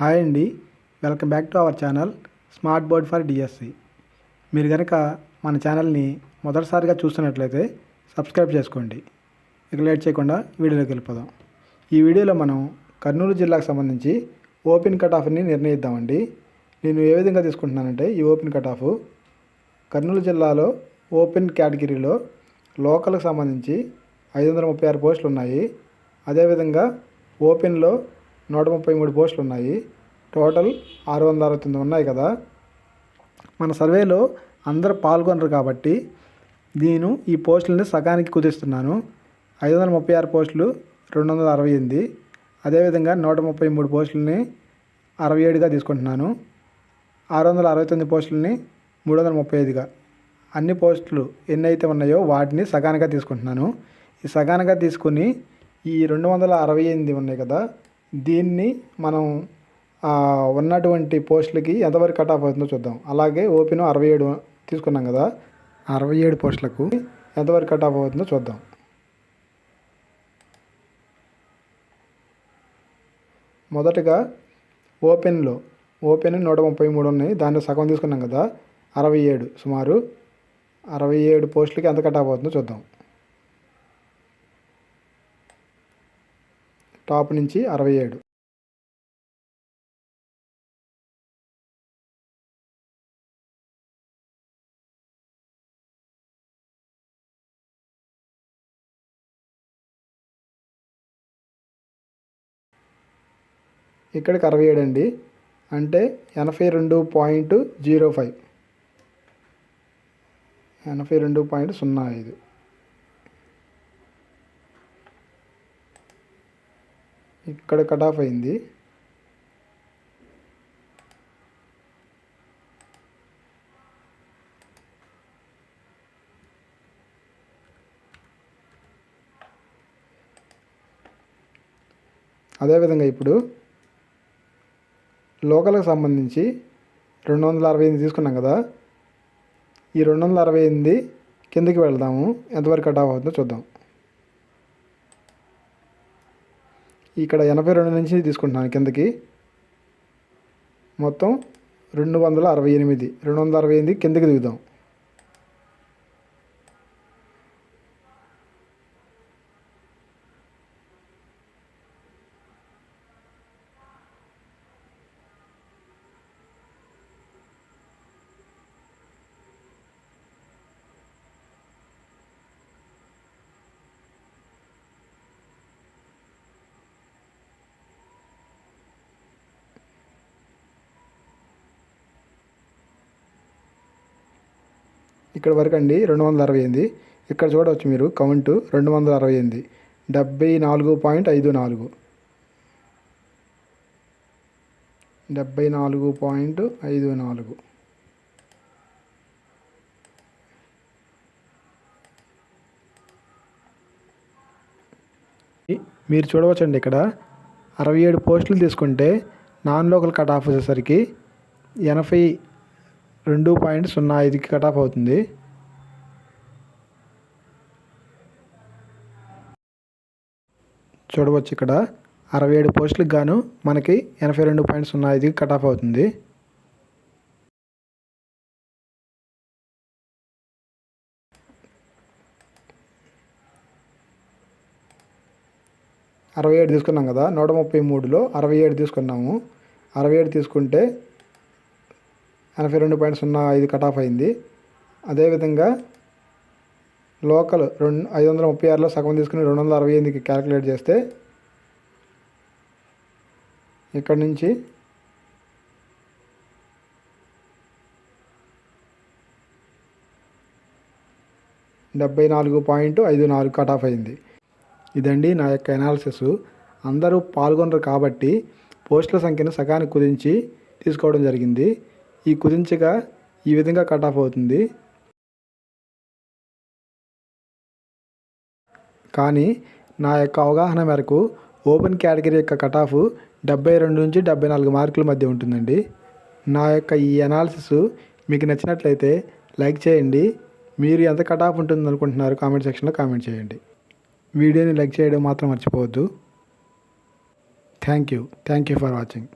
Hi అండి. Welcome back to our channel smart board for DSC. మీరు కనుక మన ఛానల్ని మొదటిసారిగా చూస్తున్నట్లయితే సబ్స్క్రైబ్ చేసుకోండి. ఇక లేట్ చేయకుండా వీడియోలోకి వెళ్ళిపోదాం. ఈ వీడియోలో మనం కర్నూలు జిల్లాకు సంబంధించి ఓపెన్ కట్ ఆఫ్ని నిర్ణయిద్దామండి. నేను ఏ విధంగా తీసుకుంటున్నానంటే ఈ ఓపెన్ కట్ ఆఫ్ కర్నూలు జిల్లాలో ఓపెన్ కేటగిరీలో లోకల్కి సంబంధించి ఐదు వందల ముప్పై ఆరు పోస్టులు ఉన్నాయి. అదేవిధంగా ఓపెన్లో నూట ముప్పై మూడు పోస్టులు ఉన్నాయి టోటల్ ఆరు వందల అరవై తొమ్మిది ఉన్నాయి కదా. మన సర్వేలో అందరు పాల్గొనరు కాబట్టి నేను ఈ పోస్టులని సగానికి కుదిస్తున్నాను ఐదు వందల ముప్పై ఆరు పోస్టులు రెండు వందల అరవై ఎనిమిది. అదేవిధంగా నూట ముప్పై మూడు పోస్టులని అరవై ఏడుగా తీసుకుంటున్నాను. ఆరు వందల అరవై తొమ్మిది పోస్టులని మూడు వందల ముప్పై ఐదుగా. అన్ని పోస్టులు ఎన్ని అయితే ఉన్నాయో వాటిని సగానిగా తీసుకుంటున్నాను. ఈ సగానిగా తీసుకుని ఈ రెండు వందల అరవై ఎనిమిది ఉన్నాయి కదా దీన్ని మనం ఉన్నటువంటి పోస్టులకి ఎంతవరకు కట్ ఆఫ్ అవుతుందో చూద్దాం. అలాగే ఓపెన్ అరవై ఏడు తీసుకున్నాం కదా అరవై ఏడు పోస్టులకు ఎంతవరకు కట్ ఆఫ్ అవుతుందో చూద్దాం. మొదటగా ఓపెన్లో ఓపెన్ నూట ముప్పై మూడు ఉన్నాయి. దాంట్లో సగం తీసుకున్నాం కదా అరవై ఏడు సుమారు. అరవై ఏడు పోస్టులకి ఎంత కట్ ఆఫ్ అవుతుందో చూద్దాం. టాప్ నుంచి అరవై ఏడు. ఇక్కడికి అరవై ఏడు అండి. అంటే ఎనభై రెండు పాయింట్ జీరో ఫైవ్. ఎనభై రెండు పాయింట్ సున్నా ఐదు. ఇక్కడ కట్ ఆఫ్ అయింది. అదేవిధంగా ఇప్పుడు లోకల్కి సంబంధించి రెండు వందల అరవై ఎనిమిది తీసుకున్నాం కదా. ఈ రెండు వందల అరవై ఎనిమిది కిందకి వెళ్దాము. ఎంతవరకు కట్ ఆఫ్ అవుతుందో చూద్దాం. ఇక్కడ ఎనభై రెండు నుంచి తీసుకుంటున్నాను కిందకి. మొత్తం రెండు వందల అరవై ఎనిమిది. రెండు వందల అరవై ఎనిమిది కిందకి దిగుదాం. ఇక్కడ వరకు అండి రెండు వందల అరవై ఎనిమిది ఇక్కడ చూడవచ్చు మీరు కౌంటు రెండు వందల అరవై ఎనిమిది డెబ్బై నాలుగు పాయింట్ ఐదు నాలుగు. డెబ్బై నాలుగు పాయింట్ ఐదు నాలుగు. మీరు చూడవచ్చండి ఇక్కడ అరవై ఏడు పోస్టులు తీసుకుంటే నాన్ లోకల్ కట్ ఆఫ్ వచ్చేసరికి ఎనభై రెండు పాయింట్ సున్నా ఐదుకి కట్ ఆఫ్ అవుతుంది. చూడవచ్చు ఇక్కడ అరవై ఏడు పోస్టులకు గాను మనకి ఎనభై రెండు పాయింట్ సున్నా ఐదుకి కట్ ఆఫ్ అవుతుంది. అరవై ఏడు తీసుకున్నాం కదా నూట ముప్పై మూడులో అరవై ఏడు తీసుకున్నాము. అరవై ఏడు తీసుకుంటే ఎనభై రెండు పాయింట్ సున్నా ఐదు కట్ ఆఫ్ అయింది. అదేవిధంగా లోకల్ రెండు ఐదు వందల ముప్పై ఆరులో సగం తీసుకుని రెండు వందల అరవై ఎనిమిదికి క్యాలిక్యులేట్ చేస్తే ఇక్కడ నుంచి డెబ్బై నాలుగు పాయింట్ ఐదు నాలుగు కట్ ఆఫ్ అయింది. ఇదండి నా యొక్క ఎనాలిసిస్ అందరూ పాల్గొనరు కాబట్టి పోస్టుల సంఖ్యను సగానికి కుదించి తీసుకోవడం జరిగింది. ఈ కుదించగా ఈ విధంగా కట్ ఆఫ్ అవుతుంది. కానీ నా యొక్క అవగాహన మేరకు ఓపెన్ కేటగిరీ యొక్క కట్ ఆఫ్ డెబ్బై రెండు నుంచి డెబ్బై నాలుగు మార్కుల మధ్య ఉంటుందండి. నా యొక్క ఈ అనాలిసిస్ మీకు నచ్చినట్లయితే లైక్ చేయండి. మీరు ఎంత కట్ ఆఫ్ ఉంటుంది అనుకుంటున్నారు కామెంట్ సెక్షన్లో కామెంట్ చేయండి. వీడియోని లైక్ చేయడం మాత్రం మర్చిపోవద్దు. Thank you thank you for watching